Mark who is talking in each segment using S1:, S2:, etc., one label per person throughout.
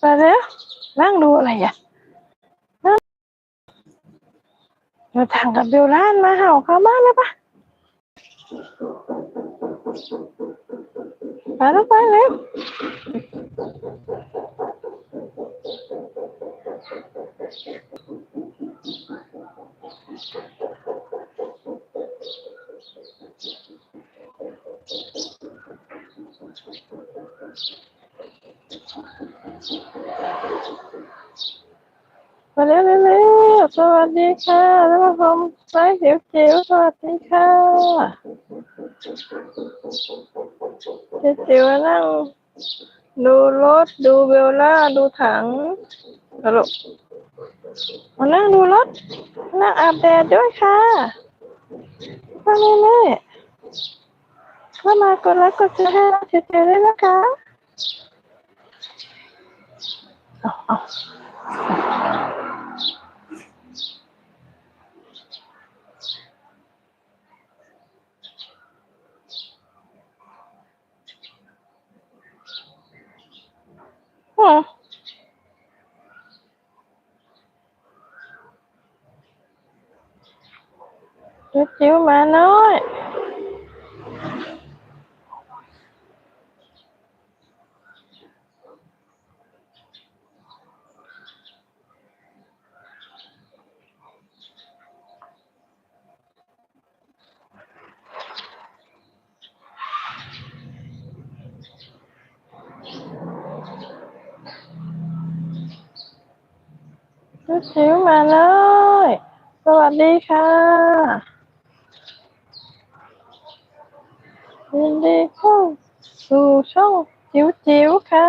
S1: ไปแล้วนั่งดูอะไรอะนั่งเดี๋ยวทางกับเบลล่านมาเห่าเขาบ้านเลยปะไปแล้วไปเร็วไปเร็วเร็วเร็ วสวัสดีค่ะท่านผู้ชมไซส์จิ๋วจิ๋วสวัสดีค่ะเจิ๋วจิ๋วนั่งดูรถดูเบลล่าดูถังกระโดดมานั่งดูรถนั่งอาบแดดด้วยค่ะมาแม่แม่เข้ามากดไลค์กดแชร์ให้เราเฉยๆเลยนะคะเอาเอา อืมจิ๋วจิ๋วมาน้อย จิ๋วจิ๋วมาเลย ส วัสดีค่ะยินดีเข้าสู่ช่องจิ๋วจิ๋วค่ะ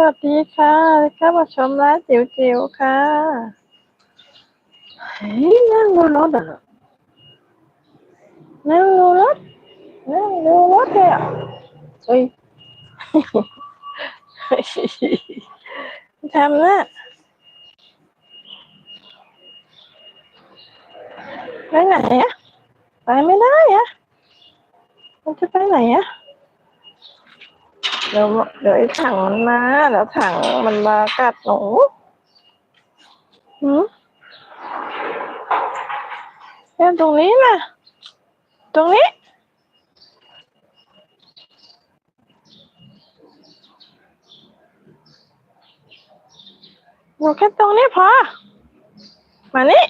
S1: วัสดีค่ะเข้ามาชมร้านจิ๋วจิ๋วค่ะเฮ้ยนั่งดูรถเหรอนั่งดูรถนั่งดูรถเลยอะเฮ้ยทำนะไปไหนอะไปไม่ได้อะมันจะไปไหนอะ เดี๋ยวเดี๋ยวไอ้ถังมันมาเดี๋ยวถังมันมากัดหนูหืมเล่นตรงนี้นะตรงนี้อยู่แค่ตรงนี้พอ มานี่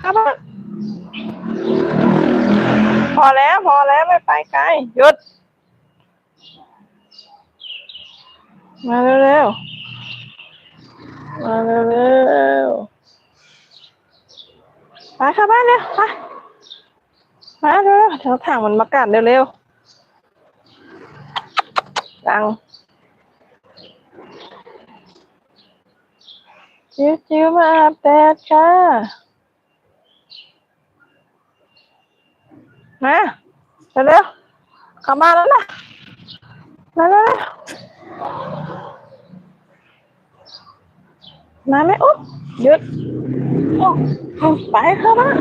S1: ครับพอแล้วพอแล้วไม่ไปไกลหยุด มาเร็วๆ มาเร็วๆไปเข้าบ้านเร็วไปมาเร็วๆเดี๋ยวถังมันมากัดเร็วๆดังจิ๋วจิ๋วมาอาบแดดค่ะ มาเร็วๆเข้ามาแล้วนะมาเร็วๆ มาไหมอุ๊บหยุดโอ้ไปเข้าบ้าน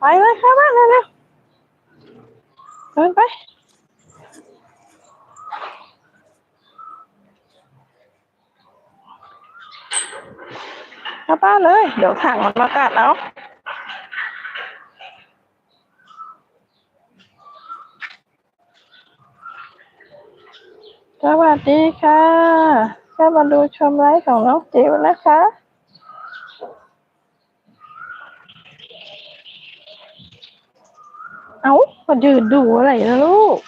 S1: ไปเลยเข้าบ้านเร็วๆเดินไปเข้าบ้านเลย เดี๋ยวถังมันมากัดเอาสวัสดีค่ะ ก็มาดูชมไลฟ์ของน้องจิ๋วนะคะ เอามายืนดูอะไรนะลูก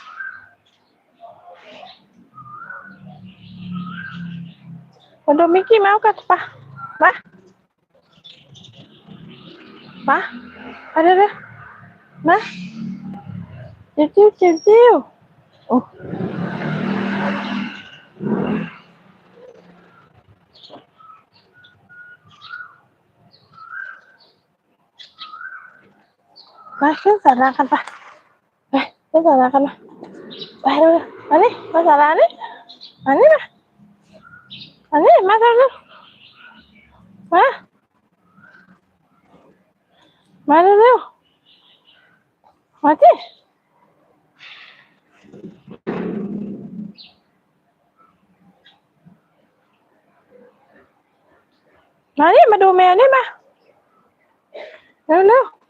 S1: มาดูมิกกี้เมาส์กันปะปะปะไปเร็วๆมาจิ้วจิ้วจิ้วโอ้ มาขึ้นศาลากันปะไปขึ้นศาลากันมาไปเร็วๆมานี่มาศาลานี่มานี่มามานี่มาเร็วๆมามาเร็วๆมาที่ มานี่มาดูแมวนี่มา เร็วๆ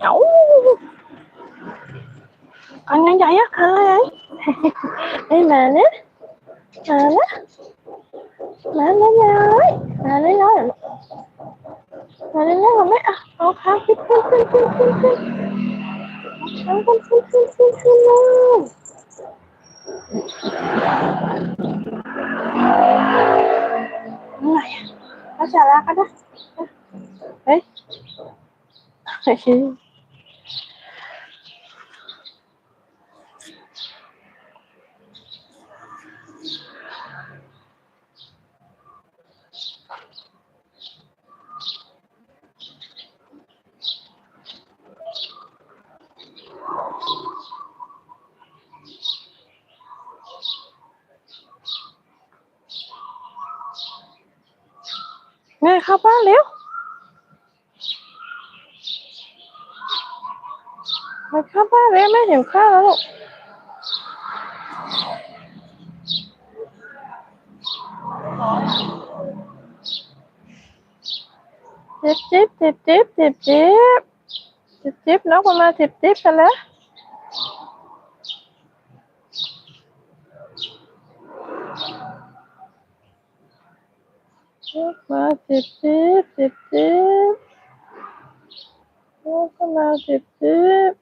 S1: Chậu Con ngay dậy á Hả Đi mà nè Mà nè Mà nè rồi. Mà nè rồi. Mà nè rồi mẹ à Ok. Xin xin xin xin. Xin Xin xin xin xin xin luôn. Nah, ya. Masalah, dah, Eh? Saya. เข้าบ้านเร็วมาเข้าบ้านเร็วแม่หิวข้าวแล้วลูกจิบจิบจิบจิบจิบจิบจิบจิบน้องมันมาจิบจิบกันแล้ว มาจิบจิบจิบจิบน้องก็มาจิบจิบ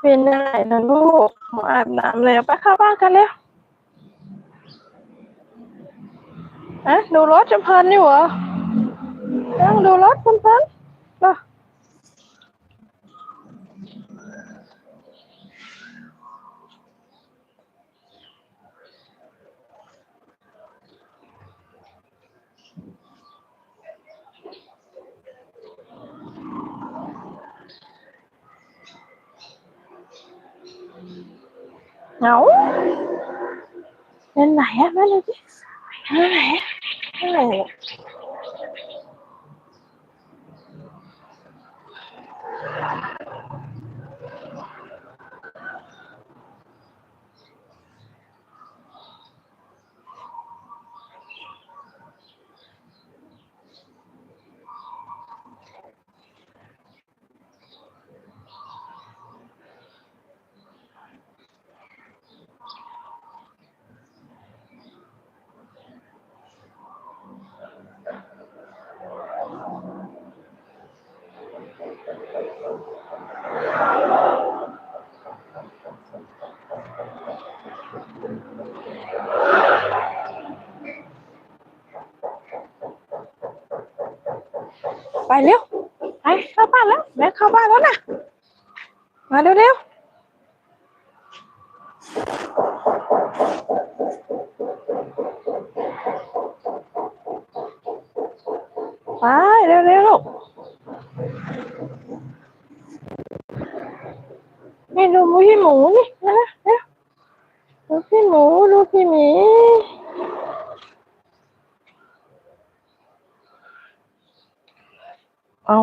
S1: เป็นอะไรนะลูกหมออาบน้ำแล้วไปเข้าบ้านกันแล้ว อะดูรถจำพลินอยู่เหรอนั่งดูรถจำพลินๆเหรอเอาเป็นไหนอะแม่เลยสิเป็นไหนอะ 哦。 เร็วไปเข้าบ้านแล้วแม่เข้าบ้านแล้วนะมาเร็วเร็วไปเร็วเร็วลูกนี่ดูพี่หมูนี่นะเร็วดูพี่หมูดูพี่หมี เอา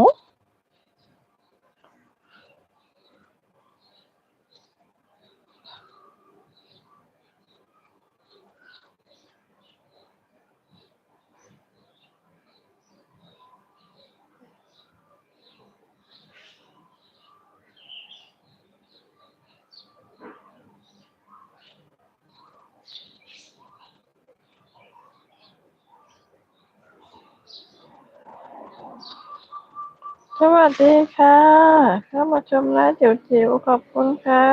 S1: สวัสดีค่ะ เข้ามาชมร้านจิ๋วๆขอบคุณค่ะ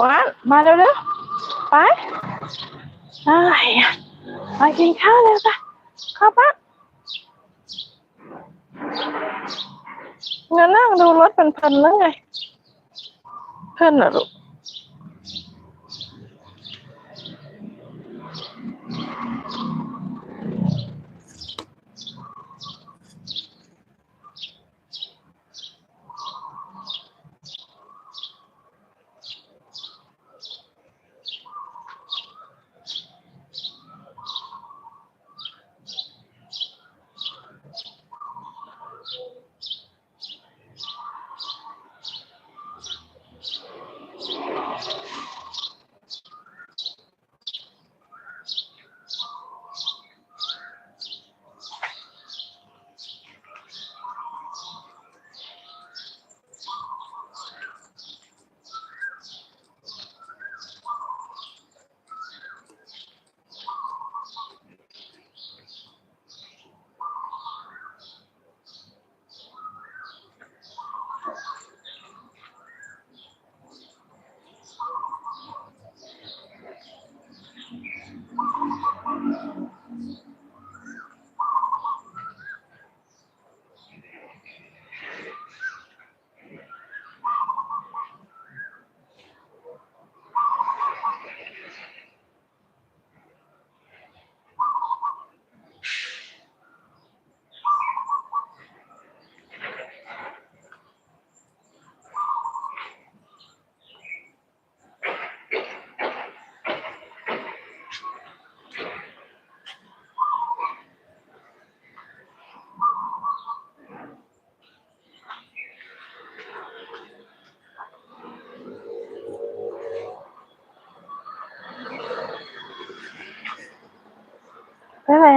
S1: ว้านมาเร็วๆ ไปอะไรอะไปกินข้าวเลยจ้ะข้าวปะเงินนั่งดูรถเป็นพันแล้วไง เพื่อนเหรอลูก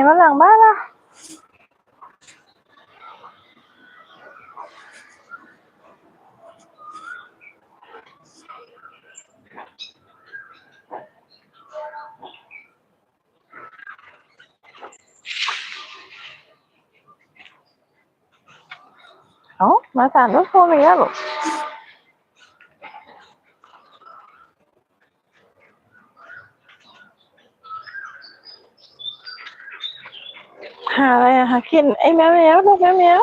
S1: ไปไหนมาหลังบ้านล่ะ เอามาสานรถโฟมอีกแล้วเหรอหาอะไรอะหา กินไอ้แมวแมวลูกแมวแมว